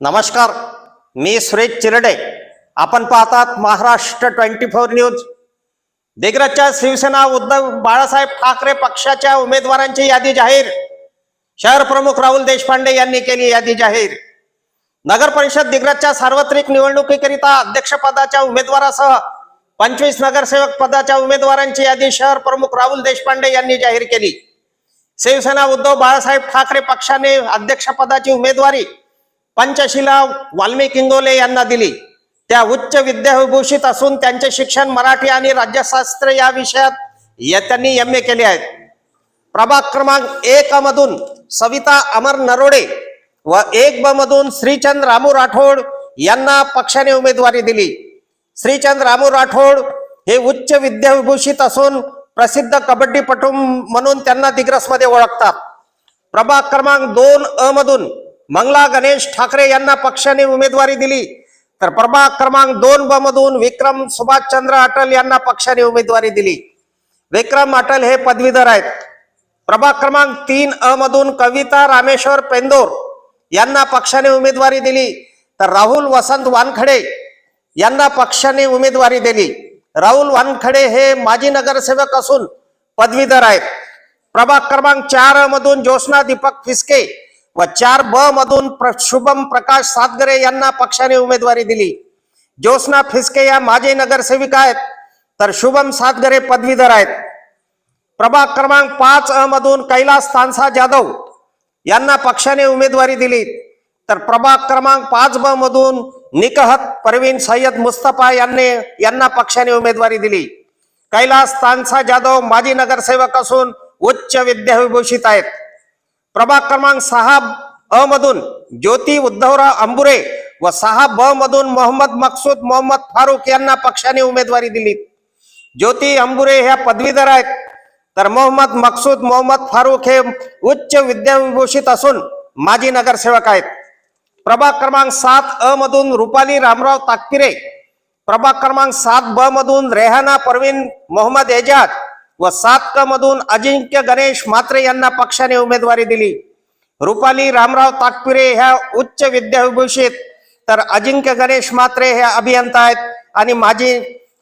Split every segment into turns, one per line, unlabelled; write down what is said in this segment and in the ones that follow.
नमस्कार मी सुरेश चिरडे. आपण पाहतात महाराष्ट्र ट्वेंटी फोर न्यूज. दिग्रजच्या शिवसेना उद्धव बाळासाहेब ठाकरे पक्षाच्या उमेदवारांची यादी जाहीर. शहर प्रमुख राहुल देशपांडे यांनी केली यादी जाहीर. नगर परिषद दिग्रजच्या सार्वत्रिक निवडणुकीकरिता अध्यक्षपदाच्या उमेदवारासह पंचवीस नगरसेवक पदाच्या उमेदवारांची यादी शहर प्रमुख राहुल देशपांडे यांनी जाहीर केली. शिवसेना उद्धव बाळासाहेब ठाकरे पक्षाने अध्यक्षपदाची उमेदवारी पंचशिला वाल्मिकिंगोले यांना दिली. त्या उच्च विद्याविभूषित असून त्यांचे शिक्षण मराठी आणि राज्यशास्त्र या विषयात त्यांनी एम ए केले आहेत. प्रभाग क्रमांक एक मधून सविता अमर नरोडे व एक ब मधून श्रीचंद रामू राठोड यांना पक्षाने उमेदवारी दिली. श्रीचंद रामू राठोड हे उच्च विद्याविभूषित असून प्रसिद्ध कबड्डीपटू म्हणून त्यांना दिग्रसमध्ये ओळखतात. प्रभाग क्रमांक दोन अ मधून मंगला गणेश ठाकरे यांना पक्षाने उमेदवारी दिली. तर प्रभाग क्रमांक दोन ब मधून विक्रम सुभाषचंद्र अटल यांना पक्षाने उमेदवारी दिली. विक्रम अटल हे पदवीधर आहेत. प्रभाग क्रमांक तीन अ मधून कविता रामेश्वर पेंदोर यांना पक्षाने उमेदवारी दिली. तर राहुल वसंत वानखडे यांना पक्षाने उमेदवारी दिली. राहुल वानखडे हे माजी नगरसेवक असून पदवीधर आहेत. प्रभाग क्रमांक चार मधून ज्योत्ना दीपक फिसके व चार ब मधून प्र- शुभम प्रकाश सातगरे यांना पक्षाने उमेदवारी दिली. ज्योत्ना फिसके या माजी नगरसेविका आहेत. तर शुभम सातगरे पदवीधर आहेत. प्रभाग क्रमांक पाच अ मधून कैलास तानसा जाधव यांना पक्षाने उमेदवारी दिली. तर प्रभाग क्रमांक पाच ब मधून निकहत परवीन सय्यद मुस्तफा यांनी यांना पक्षाने उमेदवारी दिली. कैलास तानसा जाधव माजी नगरसेवक असून उच्च विद्याविभूषित आहेत. प्रभाग क्रमांक सहा अ मधून ज्योती उद्धवराव अंबुरे व सहा ब मधून मोहम्मद मकसूद मोहम्मद फारुख यांना पक्षाने उमेदवारी दिली. ज्योती अंबुरे ह्या पदवीधर आहेत. तर मोहम्मद मकसूद मोहम्मद फारुख हे उच्च विद्याविभूषित असून माजी नगरसेवक आहेत. प्रभाग क्रमांक सात अ मधून रुपाली रामराव ताकपिरे प्रभाग क्रमांक सात ब मधून रेहाना परवीन मोहम्मद एजाज व सात मधून अजिंक्य गणेश म्हात्रे यांना पक्षाने उमेदवारी दिली. रुपाली रामराव ताकपिरे ह्या उच्च विद्याविभूषित तर अजिंक्य गणेश म्हात्रे हे अभियंता आहेत आणि माजी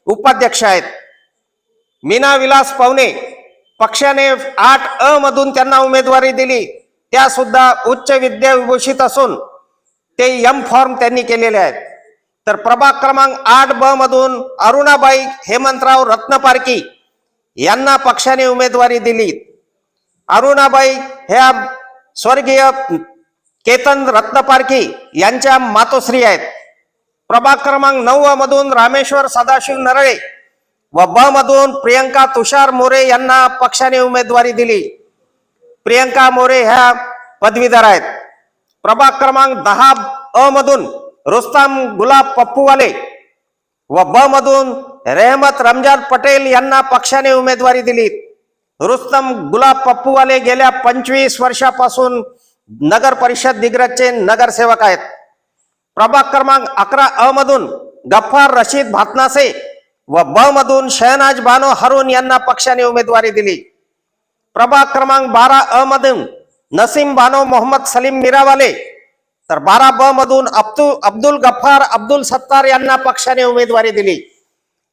उपाध्यक्ष आहेत. मीना विलास पवने पक्षाने आठ अ मधून त्यांना उमेदवारी दिली. त्या सुद्धा उच्च विद्याविभूषित असून ते यम फॉर्म त्यांनी केलेले आहेत. तर प्रभाग क्रमांक आठ ब मधून अरुणाबाई हेमंतराव रत्नपारकी यांना पक्षाने उमेदवारी दिली. अरुणाबाई ह्या स्वर्गीय केतन रत्नपारखी यांच्या मातोश्री आहेत. प्रभाग क्रमांक नऊ मधून रामेश्वर सदाशिव नरळे व ब मधून प्रियंका तुषार मोरे यांना पक्षाने उमेदवारी दिली. प्रियंका मोरे ह्या पदवीधर आहेत. प्रभाग क्रमांक दहा अ मधून रुस्ताम गुलाब पप्पूवाले व ब मधून रेहमत रमजान पटेल यांना पक्षाने उमेदवारी दिली. रुस्तम गुलाब पप्पूवाले गेल्या पंचवीस वर्षापासून नगर परिषद दिग्रजचे नगरसेवक आहेत. प्रभाग क्रमांक अकरा अ मधून गफ्फार रशीद भातनासे व ब मधून शहनाज बानो हरून यांना पक्षाने उमेदवारी दिली. प्रभाग क्रमांक बारा अ मधून नसीम बानो मोहम्मद सलीम मिरावाले तर बारा ब मधून अब्दुल अब्दुल गफ्फार अब्दुल सत्तार यांना पक्षाने उमेदवारी दिली.